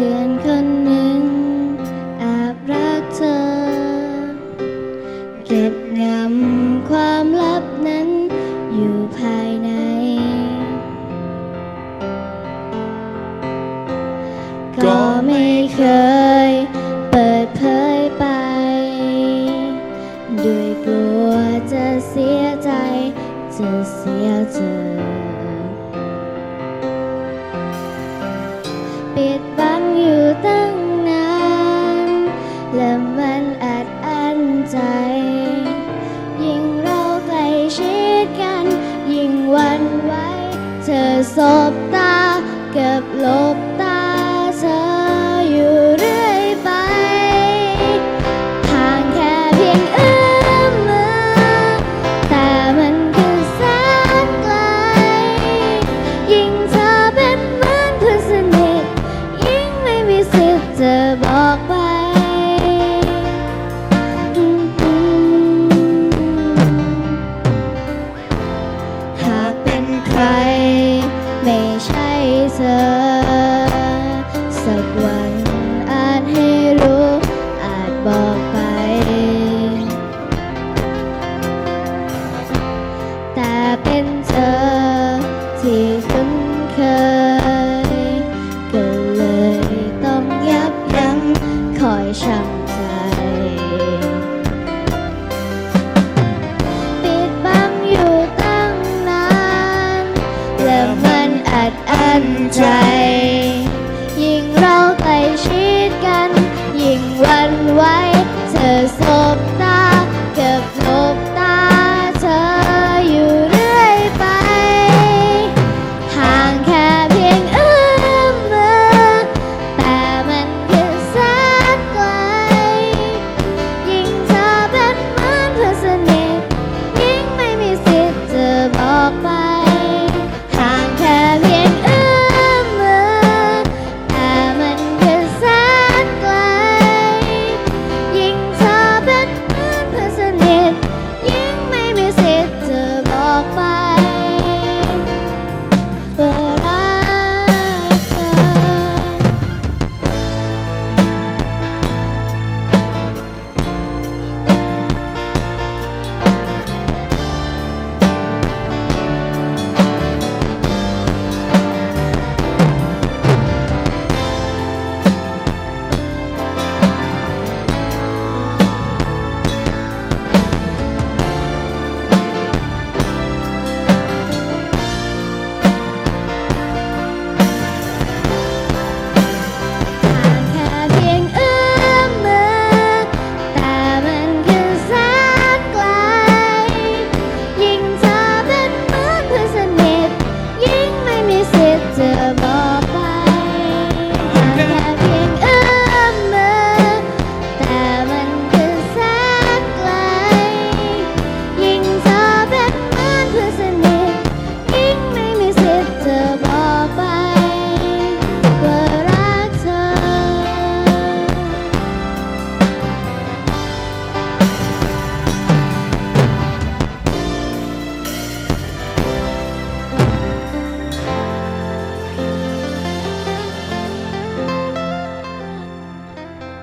พื่อนคนหนึ่งแอบรักเธอ เก็บงำความลับนั้นอยู่ภายใน ก็ไม่เคยเปิดเผยไป ด้วยกลัวจะเสียใจ จะเสียเธอ เธอสบตาเก็บลบ ธอ สักวันอาจให้รู้ อาจบอกไป แต่เป็นเธอที่ ใจ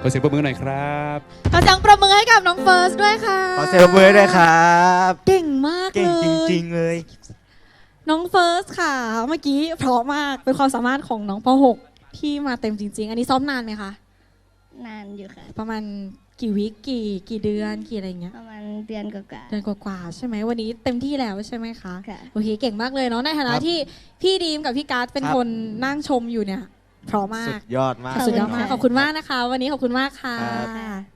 อเสียงปรบมือหน่อยครับขอเสียงประมือให้กับน้องเฟิร์สด้วยค่ะขอเซลเบอร์ด้วยครับ เก่งมากเก่งเลยจริง ๆ เลย น้องเฟิร์สค่ะ เมื่อกี้เพราะมากเป็นความสามารถของน้องป .6 ที่มาเต็มจริง ๆ อันนี้ซ้อมนานไหมคะนานอยู่ค่ะ ประมาณกี่วิกี่กี่เดือนกี่อะไรอย่างเงี้ย ประมาณเดือนกว่า เดือนกว่าๆใช่ไหมวันนี้เต็มที่แล้วใช่ไหมคะๆค่ะ โอเคเก่งมากเลยเนาะในฐานะครับที่พี่ดีมกับพี่การ์ดเป็นครับ คนนั่งชมอยู่เนี่ย เพราะมาสุก ดยอดมาก สุดยอดมากขอบคุณมากนะคะ วันนี้ขอบคุณมากค่ะ ครับค่ะ